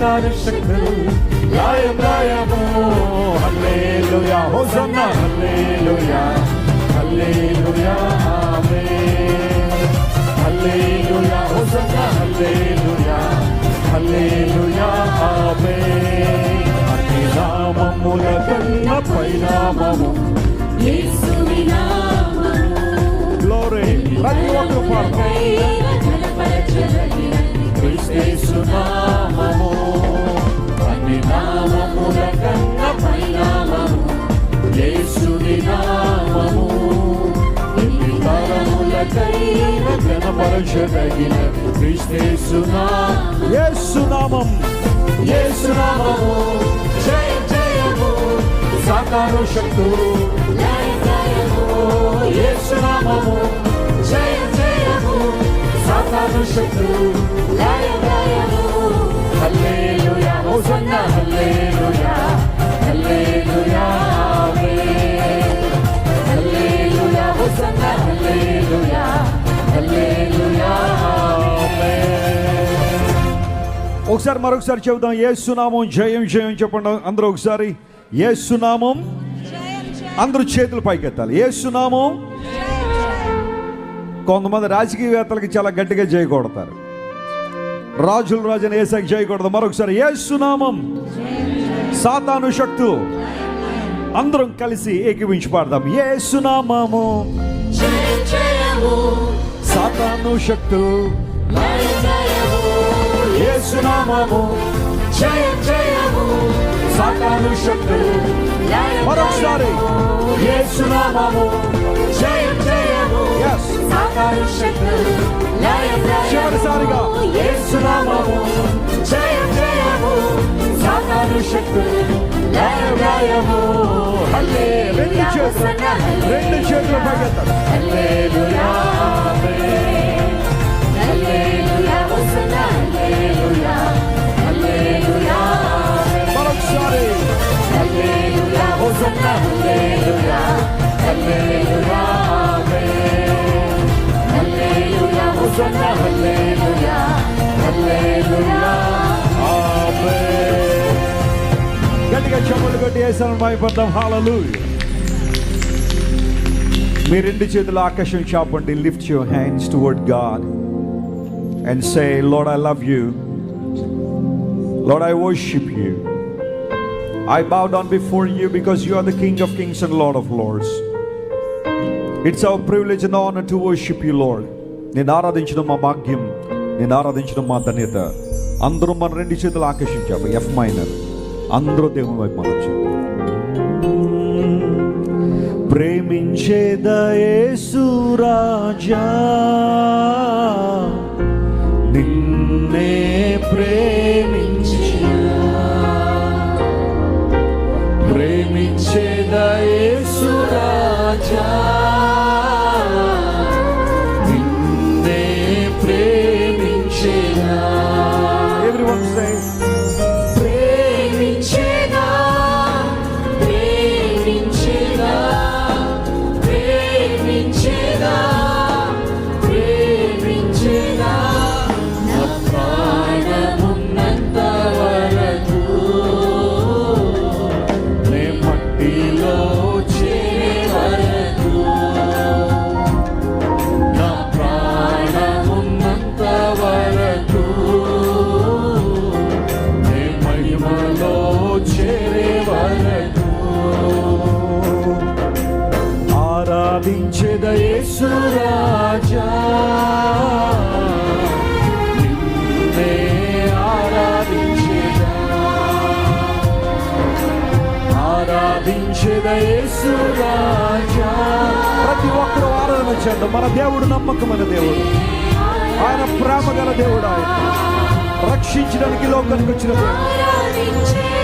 సాకార శక్తులు లయం లయము హల్లెలూయా హోసన్నా హల్లెలూయా హల్లెలూయా ఆమేన్ హల్లెలూయా హోసన్నా హల్లెలూయా హల్లెలూయా ఆమేన్ అన్ని నామముల కన్న పైనామము యేసుని నామము గ్లోరీ ప్రతి ఒక్కరు పాడతాం కైన ఘనపరచదగినది క్రీస్తు నామము ఘనపరచదగిన క్రీస్తు నామం యేసు నామం యేసు నామము జయ జయము సాకారు శక్తులు లయం లయము యేసు నామము జయ జయము సాతాను శక్తులు లయం లయము హల్లెలూయా హోసన్నా హల్లెలూయా హల్లెలూయా హల్లెలూయా హోసన్నా హల్లెలూయా ఒకసారి మరొకసారి చెబుదాం ఏ సునామం జయం జయం చెప్పండి అందరూ ఒకసారి. ఏ సునామం అందరూ చేతులు పైకెత్తాలి. ఏ సునామం కొంతమంది రాజకీయవేత్తలకి చాలా గట్టిగా చేయకూడతారు రాజులు రాజుని ఏసాకి చేయకూడదు మరొకసారి మరొకసారి సునామం సాతాను శక్తు అందరం కలిసి ఏకీవించి పాడదాం. ఏ సునామము సాతాను శక్తు లయం లయము యేసునామము. జయ జయము. సాతాను శక్తు లయం మరొకసారి. యేసునామము. జయ జయము. సాకార శక్తులు. చివరిసారిగా. యేసునామము. జయ జయము. సాతాను శక్తులు. లయ లయము హల్లే రెండు చేతులు. రెండు చేతులు పైకెత్తాలి. గట్టిగా కొట్టి వేసామని భయపడదాం హాలూయా మీ రెండు చేతులు ఆకాశం చాపండి. Lift your hands toward God and say Lord I love you Lord I worship you I bow down before you because you are the king of kings and Lord of lords it's our privilege and honour to worship you Lord నేను ఆరాధించడం మా భాగ్యం నేను ఆరాధించడం మా ధన్యత. అందరూ మన రెండు చేతులు ఆకర్షించాము ఎఫ్ మైనర్ అందరూ దేవుని వైపు మనొచ్చు ప్రేమించే దయేసురాజా నిన్నే ప్రేమించా. ప్రేమించేదయేసురాజా నిన్నే ఆరాధించేద యేసురాజా నిన్నే ఆరాధించేదా. ఆరాధించేద యేసురాజా ప్రతి ఒక్కరూ ఆరాధన చేద్దాం మన దేవుడు నమ్మకమైన దేవుడు. ఆయన ప్రేమ గల దేవుడు ఆయన. రక్షించడానికి లోకానికి వచ్చిన దేవుడు.